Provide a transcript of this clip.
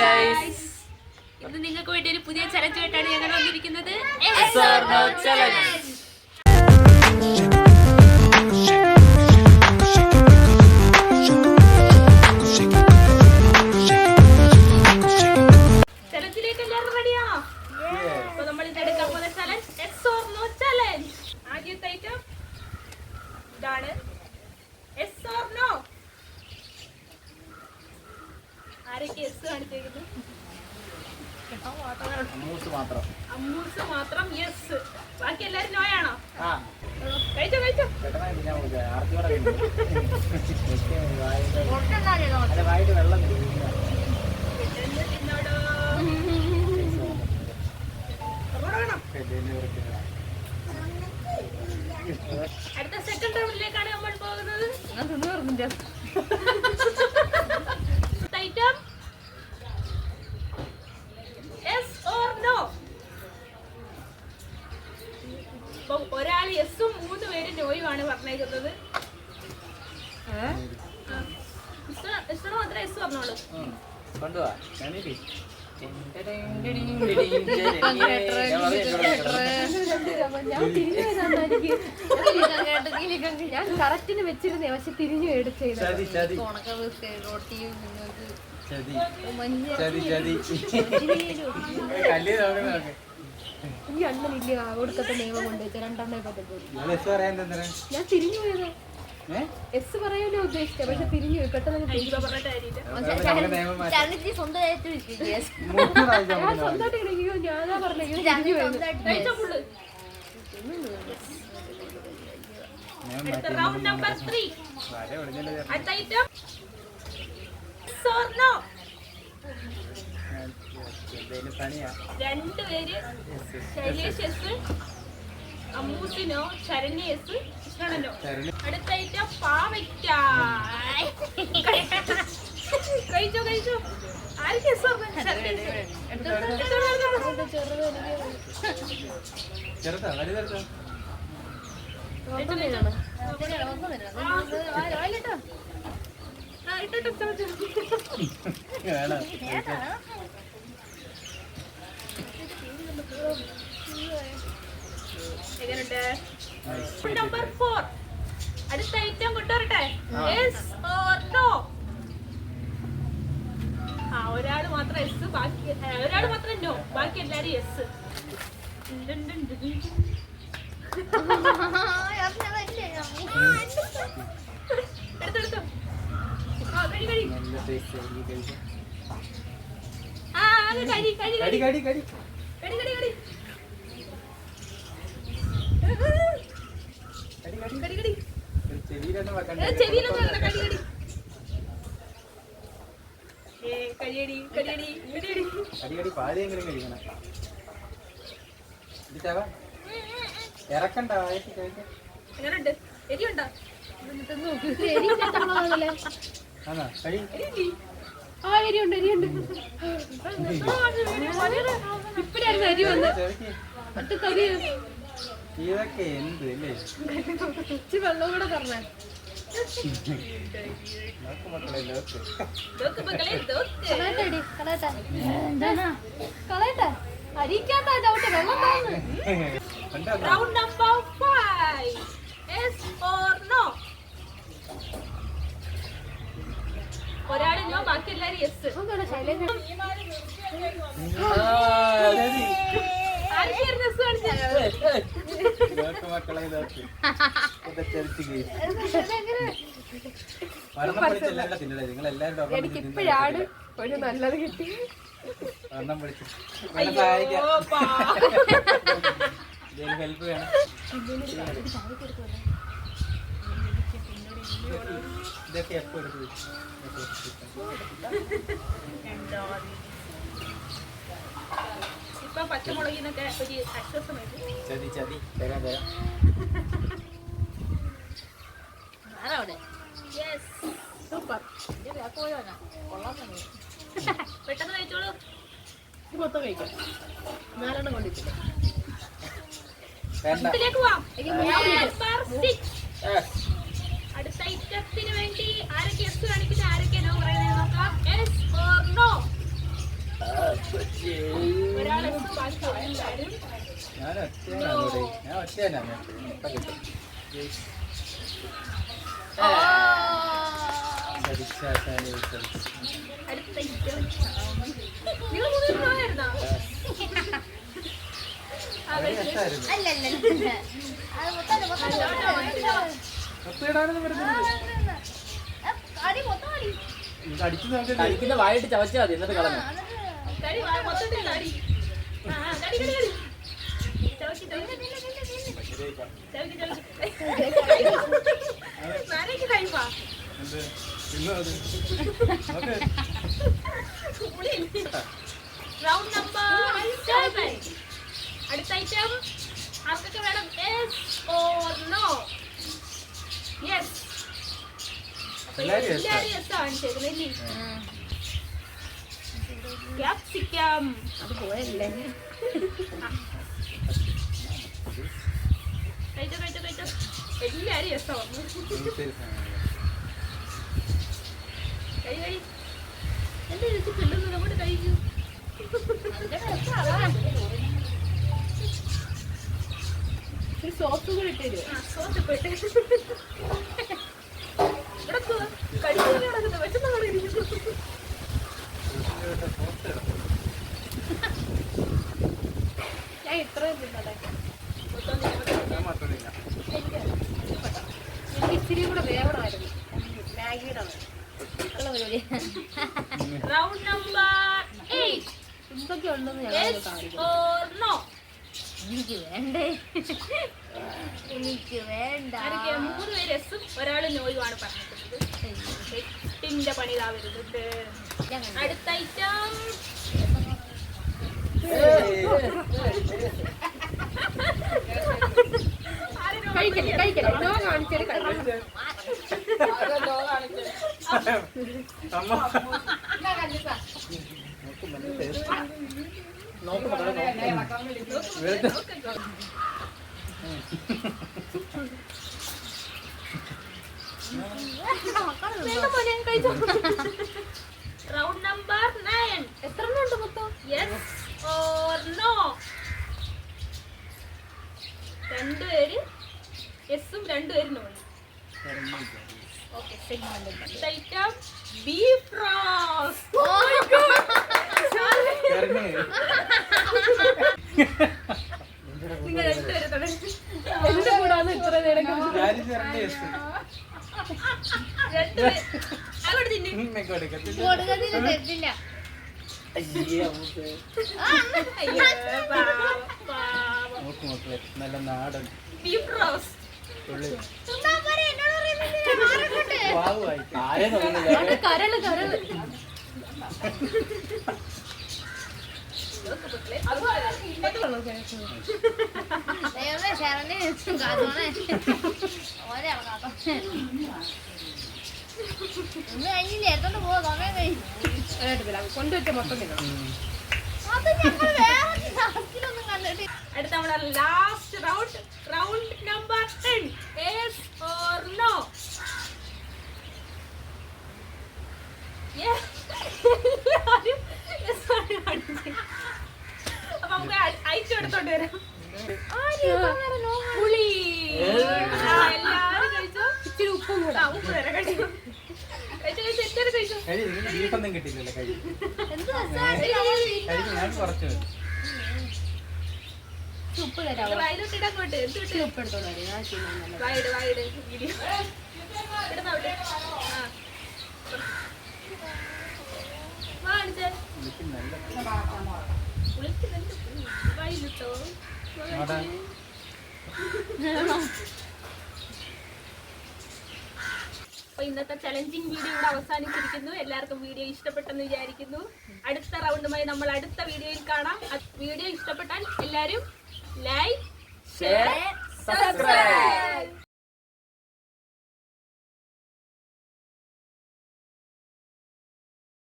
Guys ഇന്ന് നിങ്ങൾക്ക് വേണ്ടി ഒരു പുതിയ ചലഞ്ച് ആയിട്ടാണ് ഞങ്ങൾ വന്നിരിക്കുന്നത്. അടുത്ത സെക്കൻഡ് റൗണ്ടിലേക്കാണ് നമ്മൾ പോകുന്നത്. ഞാൻ കറക്റ്റിന് വെച്ചിരുന്നേ പക്ഷെ തിരിഞ്ഞു എടുത്തത് ഈ അണ്ണനില്ല കൊടുക്കത്തെ നിയമം കൊണ്ടുവച്ച രണ്ടെണ്ണേ ഞാൻ തിരിഞ്ഞു പോയതാ. എസ് പറയാനോ ഉദ്ദേശിച്ച? പക്ഷെ തിരിഞ്ഞു പെട്ടെന്ന് രണ്ടുപേര് ശൈലേഷ് എസ് അമ്മൂസിനോ ശരണ്യ എസ് ആണല്ലോ അടുത്ത ഐറ്റം പാവയ്ക്ക കഴിച്ചോ കഴിച്ചോ. ചെറുതാ വലുതാ എങ്ങനെയുണ്ട് നമ്പർ ഫോർ ഒരാൾ മാത്രം എസ് ബാക്കി ഒരാൾ മാത്രം നോ ബാക്കി എല്ലാരും എസ് ചെവിയിലൊന്നും ചെവിയിലൊന്നും കടി കടി. ആയിട്ട് എരിയുണ്ട്? എരിയുണ്ട് ഇപ്പഴായിരുന്നു അരി വന്നത് ഇതൊക്കെ എന്ത് അല്ലേ? വെള്ളം കൂടെ തരണേ. അരിക്കാത്ത ചവിട്ട് വെള്ളം round number five yes or no ഒരാൾ നോ ബാക്കി എല്ലാരും യെസ് ആർക്കും രസമാണ് മക്കളെ എനിക്കിപ്പോഴാണ് ഒരു നല്ലത് കിട്ടി. പച്ചമുളകിനൊക്കെ ചതി ചതി. തരാം തരാം. അവിടെ സൂപ്പർ എന്റെ ബാക്ക് പോയോ കൊള്ളാൻ തന്നെ പെട്ടെന്ന് കഴിച്ചോളൂ. ഇത് മൊത്തം കഴിക്കാം. നാലെണ്ണം കൊണ്ടിട്ടില്ല. അടുത്ത ഐറ്റത്തിന് വേണ്ടി ആരൊക്കെ എസ് കാണിക്കുന്ന? ആരൊക്കെ നോ പറയുന്നത് നോക്കാം. എസ് ഓർ നോ ഒരാൾ എസ് ബാക്കി എല്ലാവരും ഞാൻ ഒറ്റയാണ്? ഞാൻ ഒറ്റയാണ്? കഴിക്കുന്ന വായിട്ട് ചവച്ചാൽ മതി എന്നിട്ട് കളഞ്ഞു കടി വാ, number seven. അടുത്ത ഐറ്റം ആർക്കൊക്കെ വേണം? Yes or no yes. എല്ലാരും യെസ് കാണിച്ചേക്കുന്നില്ലേ ക്യാപ്സിക്കം അത് പോയല്ലേ. കഴിച്ചോ കഴിച്ചോ കഴിച്ചോ എല്ലാരും യെസ് വന്നു. ശരി. കഴി എന്റെ ചേച്ചി പിള്ളുന്നത് അങ്ങോട്ട് കഴിക്കൂ സോപ്പ് കൂടി ഇട്ട് തരുമോ ആ, സോസ് പോയിട്ട് ഇവിടെ കടിക്കാൻ കിടക്കുന്നത് വെച്ചെന്ന് പറയുന്നു ഞാൻ ഇത്രയും തിന്നട്ടെ ഞാൻ മാത്രം തിന്നാം. എനിക്ക് ഇച്ചിരി കൂടെ വേവണമായിരുന്നു മാഗിയുടെ ഉള്ള പരിപാടി റൗണ്ട് നമ്പർ എന്തൊക്കെ ഉണ്ടെന്ന് നോ എനിക്ക് വേണ്ടേ. എനിക്ക് വേണ്ട. മൂന്ന് പേര് എസും ഒരാൾ നോയുമാണ് പറഞ്ഞിട്ടുള്ളത്. പണി ഇതാ വരുന്നുണ്ട് അടുത്ത ഐറ്റം കഴിക്കല്ലേ കഴിക്കല്ലേ നോ കാണിച്ചാൽ കഴിക്കണം അമ്മ. നോക്ക് നല്ല taste. നോക്ക് മക്കളെ നോക്ക് വെളുത്ത- റൗണ്ട് നമ്പർ നയൻ എത്ര ഉണ്ട് മൊത്തം? യെസ് ഓർ നോ രണ്ടുപേര് എസും രണ്ടുപേരും നോയും ഓക്കെ ഐറ്റം ബീഫ് റോസ്റ്റ് കരഞ്ഞ്. നിങ്ങൾ രണ്ടുപേരും തുടങ്ങി എന്റെ കൂടാന്ന് ഇത്ര നേരം. കൊടുക്കത്തില്ല നല്ല നാടൻ. ബീഫ് റോസ്റ്റ് സമയം കഴിഞ്ഞു കൊണ്ടുവച്ച മൊത്തം അടുത്ത നമ്മുടെ last round round number ten yes or no എല്ലാരും. അപ്പൊ നമുക്ക് അയച്ചു എടുത്തോണ്ട് വരാം പുളി എല്ലാരും കഴിച്ചോ ഇച്ചിരി ഉപ്പും കൂടെ ഉപ്പ് തരാം കഴിച്ചോ കഴിച്ചോ എല്ലാരും കഴിച്ചോ കഴി ഇതിന് ബീഫൊന്നും കിട്ടിയില്ലല്ലോ കഴി എന്ത് രസമാണ് കഴിക്കും ഞാൻ കുറച്ച് മതി. ഉപ്പ് തരാമോ വയലോട്ടിട്ട് അങ്ങോട്ട് എന്ത് ഇച്ചിരി ഉപ്പ് എടുത്തോണ്ട് വരും ഞാൻ തിന്നാൻ നല്ല വായിട് വായിട് വീഡിയോ ഇടുന്ന അവിടെ ആ വാണിച്ചേ എനിക്ക് നല്ല കുളിക്കുന്നുണ്ട് വായിലിട്ടോ നാടൻ ഇന്നത്തെ ചലഞ്ചിങ് വീഡിയോ ഇവിടെ അവസാനിച്ചിരിക്കുന്നു. എല്ലാവർക്കും വീഡിയോ ഇഷ്ടപ്പെട്ടെന്ന് വിചാരിക്കുന്നു. അടുത്ത റൗണ്ടുമായി നമ്മൾ അടുത്ത വീഡിയോയിൽ കാണാം. വീഡിയോ ഇഷ്ടപ്പെട്ടാൽ എല്ലാവരും ലൈക്ക് ഷെയർ സബ്സ്ക്രൈബ്